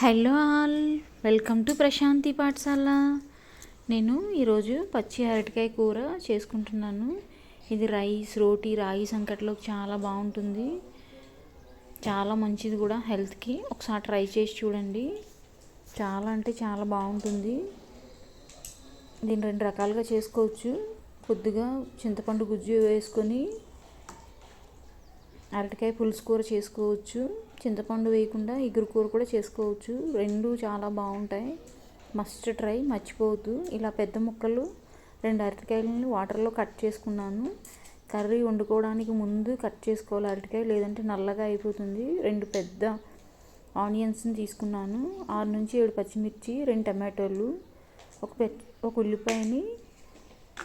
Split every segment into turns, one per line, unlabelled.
Hello all welcome to Prashanti Pathashala. నేను ఈరోజు పచ్చి అరటికాయ కూర చేసుకుంటున్నాను. ఇది రైస్ రోటీ రాగి సంకట్లోకి చాలా బాగుంటుంది. చాలా మంచిది కూడా హెల్త్కి. ఒకసారి ట్రై చేసి చూడండి. చాలా అంటే చాలా బాగుంటుంది. దీన్ని రెండు రకాలుగా చేసుకోవచ్చు. కొద్దిగా చింతపండు గుజ్జు వేసుకొని అరటికాయ పులుసు కూర చేసుకోవచ్చు. చింతపండు వేయకుండా ఇగురు కూర కూడా చేసుకోవచ్చు. రెండు చాలా బాగుంటాయి. మస్ట్ ట్రై మర్చిపోవద్దు. ఇలా పెద్ద ముక్కలు రెండు అరటికాయలని వాటర్లో కట్ చేసుకున్నాను. కర్రీ వండుకోవడానికి ముందు కట్ చేసుకోవాలి. అరటికాయ లేదంటే నల్లగా అయిపోతుంది. రెండు పెద్ద ఆనియన్స్ని తీసుకున్నాను. ఆరు నుంచి ఏడు పచ్చిమిర్చి రెండు టమాటోలు ఒక పె ఒక ఉల్లిపాయని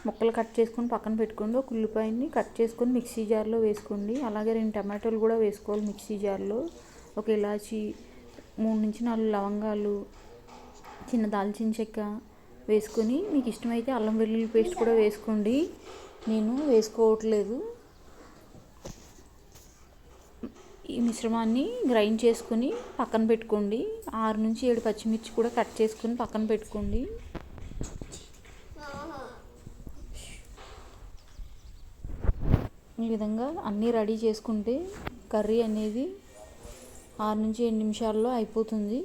ముక్కలు కట్ చేసుకొని పక్కన పెట్టుకోండి. ఒక ఉల్లిపాయని కట్ చేసుకొని మిక్సీ జార్లో వేసుకోండి. అలాగే రెండు టమాటోలు కూడా వేసుకోవాలి మిక్సీ జార్లో. ఒక ఇలాచి మూడు నుంచి నాలుగు లవంగాలు చిన్న దాల్చిన చెక్క వేసుకొని మీకు ఇష్టమైతే అల్లం వెల్లుల్లి పేస్ట్ కూడా వేసుకోండి. నేను వేసుకోవట్లేదు. ఈ మిశ్రమాన్ని గ్రైండ్ చేసుకొని పక్కన పెట్టుకోండి. ఆరు నుంచి ఏడు పచ్చిమిర్చి కూడా కట్ చేసుకొని పక్కన పెట్టుకోండి. ఈ విధంగా అన్నీ రెడీ చేసుకుంటే కర్రీ అనేది ఆరు నుంచి ఏడు నిమిషాల్లో అయిపోతుంది.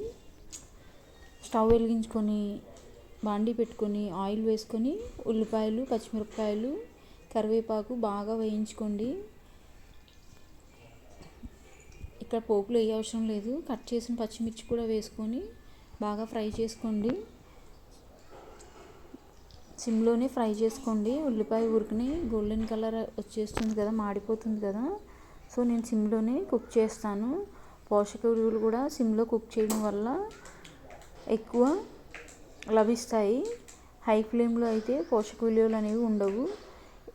స్టవ్ వెలిగించుకొని బాండీ పెట్టుకొని ఆయిల్ వేసుకొని ఉల్లిపాయలు పచ్చిమిరపకాయలు కరివేపాకు బాగా వేయించుకోండి. ఇక్కడ పోపులు వేయవసరం లేదు. కట్ చేసిన పచ్చిమిర్చి కూడా వేసుకొని బాగా ఫ్రై చేసుకోండి. సిమ్లోనే ఫ్రై చేసుకోండి. ఉల్లిపాయ ఉరికిని గోల్డెన్ కలర్ వచ్చేస్తుంది కదా మాడిపోతుంది కదా. సో నేను సిమ్లోనే కుక్ చేస్తాను. పోషక విలువలు కూడా సిమ్లో కుక్ చేయడం వల్ల ఎక్కువ లభిస్తాయి. హై ఫ్లేమ్లో అయితే పోషక విలువలు అనేవి ఉండవు.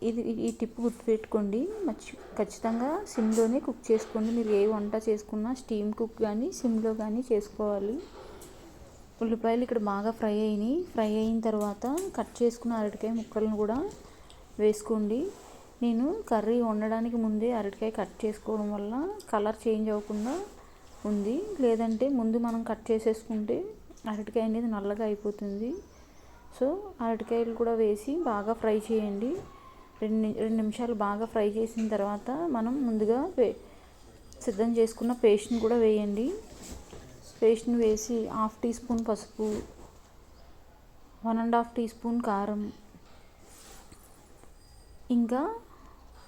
ఇది ఈ టిప్ గుర్తుపెట్టుకోండి. మర్చి ఖచ్చితంగా సిమ్లోనే కుక్ చేసుకోండి. మీరు ఏ వంట చేసుకున్నా స్టీమ్ కుక్ కానీ సిమ్లో కానీ చేసుకోవాలి. ఉల్లిపాయలు ఇక్కడ బాగా ఫ్రై అయినాయి. ఫ్రై అయిన తర్వాత కట్ చేసుకున్న అరటికాయ ముక్కలను కూడా వేసుకోండి. నేను కర్రీ వండడానికి ముందే అరటికాయ కట్ చేసుకోవడం వల్ల కలర్ చేంజ్ అవ్వకుండా ఉంది. లేదంటే ముందు మనం కట్ చేసేసుకుంటే అరటికాయ అనేది నల్లగా అయిపోతుంది. సో అరటికాయలు కూడా వేసి బాగా ఫ్రై చేయండి. రెండు రెండు నిమిషాలు బాగా ఫ్రై చేసిన తర్వాత మనం ముందుగా సిద్ధం చేసుకున్న పేస్ట్ని కూడా వేయండి. పేస్ట్ని వేసి హాఫ్ టీ స్పూన్ పసుపు one and half teaspoon కారం ఇంకా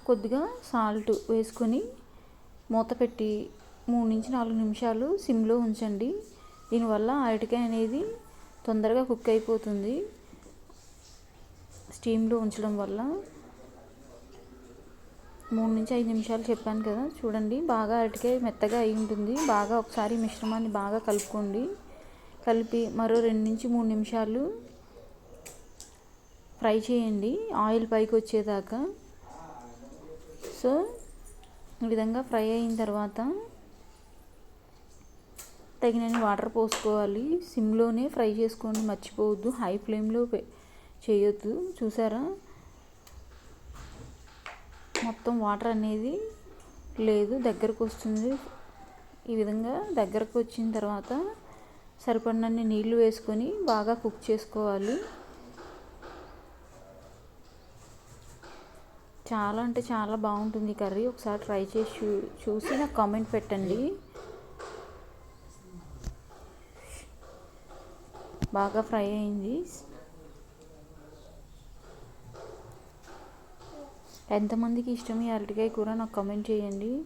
కొద్దిగా సాల్ట్ వేసుకొని మూత పెట్టి మూడు నుంచి నాలుగు నిమిషాలు సిమ్లో ఉంచండి. దీనివల్ల అరటికాయ అనేది తొందరగా కుక్ అయిపోతుంది. స్టీమ్లో ఉంచడం వల్ల మూడు నుంచి ఐదు నిమిషాలు చెప్పాను కదా చూడండి. బాగా అరటికాయ మెత్తగా అయి ఉంటుంది. బాగా ఒకసారి మిశ్రమాన్ని బాగా కలుపుకోండి. కలిపి మరో రెండు నుంచి మూడు నిమిషాలు ఫ్రై చేయండి. ఆయిల్ పైకి వచ్చేదాకా. సో ఈ విధంగా ఫ్రై అయిన తర్వాత తగినన్ని వాటర్ పోసుకోవాలి. సిమ్లోనే ఫ్రై చేసుకోండి. మర్చిపోవద్దు. హై ఫ్లేమ్లో చేయొద్దు. చూసారా? మొత్తం వాటర్ అనేది లేదు దగ్గరకు వస్తుంది. ఈ విధంగా దగ్గరకు వచ్చిన తర్వాత సరిపడినన్ని నీళ్ళు వేసుకొని బాగా కుక్ చేసుకోవాలి. చాలా అంటే చాలా బాగుంటుంది కర్రీ. ఒకసారి ట్రై చేసి చూ చూసి నాకు కామెంట్ పెట్టండి. బాగా ఫ్రై అయింది. ఎంతమందికి ఇష్టం ఈ అరటికాయ కూర నాకు కమెంట్ చేయండి.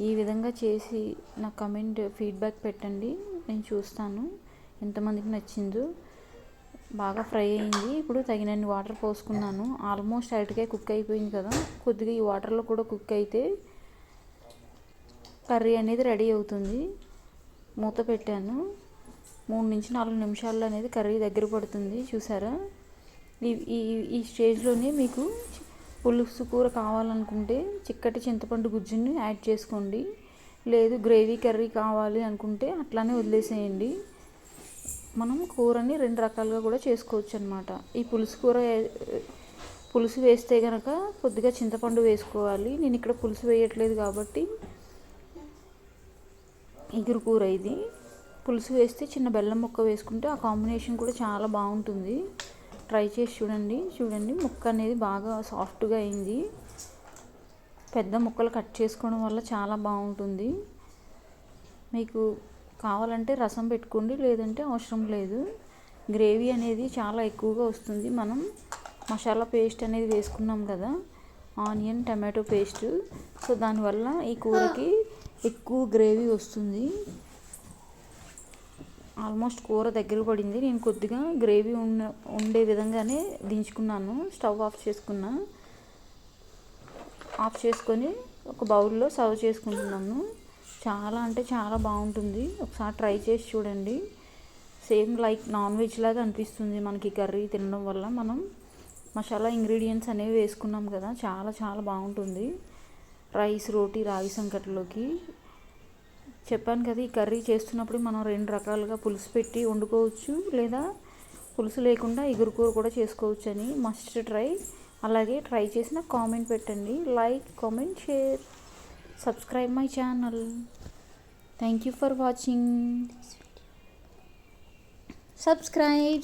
ఈ విధంగా చేసి నాకు కమెంట్ ఫీడ్బ్యాక్ పెట్టండి. నేను చూస్తాను ఎంతమందికి నచ్చిందో. బాగా ఫ్రై అయింది. ఇప్పుడు తగినన్ని వాటర్ పోసుకున్నాను. ఆల్మోస్ట్ అరటికాయ కుక్ అయిపోయింది కదా. కొద్దిగా ఈ వాటర్లో కూడా కుక్ అయితే కర్రీ అనేది రెడీ అవుతుంది. మూత పెట్టాను. మూడు నుంచి నాలుగు నిమిషాల్లో అనేది కర్రీ దగ్గర పడుతుంది. చూసారా? ఈ ఈ స్టేజ్లోనే మీకు పులుసు కూర కావాలనుకుంటే చిక్కటి చింతపండు గుజ్జుని యాడ్ చేసుకోండి. లేదు గ్రేవీ కర్రీ కావాలి అనుకుంటే అట్లానే వదిలేసేయండి. మనం కూరని రెండు రకాలుగా కూడా చేసుకోవచ్చు అనమాట ఈ పులుసు కూర పులుసు వేస్తే కనుక కొద్దిగా చింతపండు వేసుకోవాలి. నేను ఇక్కడ పులుసు వేయట్లేదు కాబట్టి ఇగురు కూర ఇది. పులుసు వేస్తే చిన్న బెల్లం ముక్క వేసుకుంటే ఆ కాంబినేషన్ కూడా చాలా బాగుంటుంది. ట్రై చేసి చూడండి. చూడండి ముక్క అనేది బాగా సాఫ్ట్గా అయింది. పెద్ద ముక్కలు కట్ చేసుకోవడం వల్ల చాలా బాగుంటుంది. మీకు కావాలంటే రసం పెట్టుకోండి లేదంటే అవసరం లేదు. గ్రేవీ అనేది చాలా ఎక్కువగా వస్తుంది. మనం మసాలా పేస్ట్ అనేది వేసుకున్నాం కదా ఆనియన్ టమాటో పేస్ట్. సో దానివల్ల ఈ కూరకి ఎక్కువ గ్రేవీ వస్తుంది. ఆల్మోస్ట్ కూర దగ్గర పడింది. నేను కొద్దిగా గ్రేవీ ఉన్న ఉండే విధంగానే దించుకున్నాను. స్టవ్ ఆఫ్ చేసుకున్నా. ఆఫ్ చేసుకొని ఒక బౌల్లో సర్వ్ చేసుకుంటున్నాను. చాలా అంటే చాలా బాగుంటుంది. ఒకసారి ట్రై చేసి చూడండి. సేమ్ లైక్ నాన్ వెజ్ లాగా అనిపిస్తుంది మనకి కర్రీ తినడం వల్ల. మనం మసాలా ఇంగ్రీడియంట్స్ అనేవి వేసుకున్నాం కదా. చాలా చాలా బాగుంటుంది. రైస్ రోటీ రాగి సంకటిలోకి చెప్పాను కదా ఈ కర్రీ చేస్తున్నప్పుడు మనం రెండు రకాలుగా పులుసు పెట్టి వండుకోవచ్చు లేదా పులుసు లేకుండా ఎగురుకూర కూడా చేసుకోవచ్చు అని మస్ట్ ట్రై అలాగే ట్రై చేసిన కామెంట్ పెట్టండి. Like comment share. Subscribe my channel thank you for watching subscribe